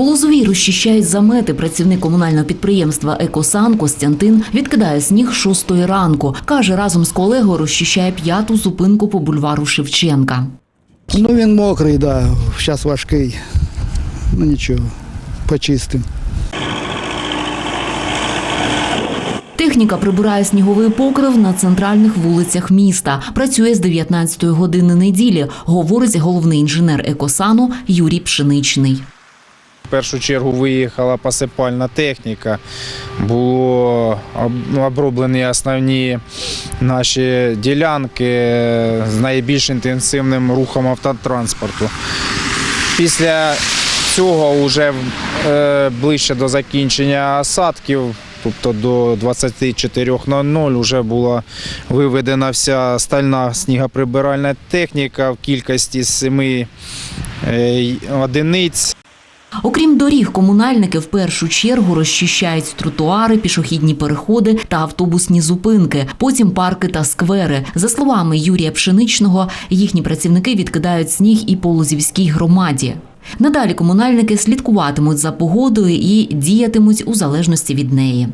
У Лозовій розчищають замети. Працівник комунального підприємства Екосан Костянтин відкидає сніг шостої ранку. Каже, разом з колегою розчищає п'яту зупинку по бульвару Шевченка. Ну він мокрий, да, зараз важкий. Ну нічого, почистим. Техніка прибирає сніговий покрив на центральних вулицях міста. Працює з 19 години неділі, говорить головний інженер Екосану Юрій Пшеничний. В першу чергу виїхала посипальна техніка, було об- оброблені основні наші ділянки з найбільш інтенсивним рухом автотранспорту. Після цього вже е, ближче до закінчення осадків, тобто до 24.00 вже була виведена вся стальна снігоприбиральна техніка в кількості семи е, одиниць. Окрім доріг, комунальники в першу чергу розчищають тротуари, пішохідні переходи та автобусні зупинки, потім парки та сквери. За словами Юрія Пшеничного, їхні працівники відкидають сніг і по Лозівській громаді. Надалі комунальники слідкуватимуть за погодою і діятимуть у залежності від неї.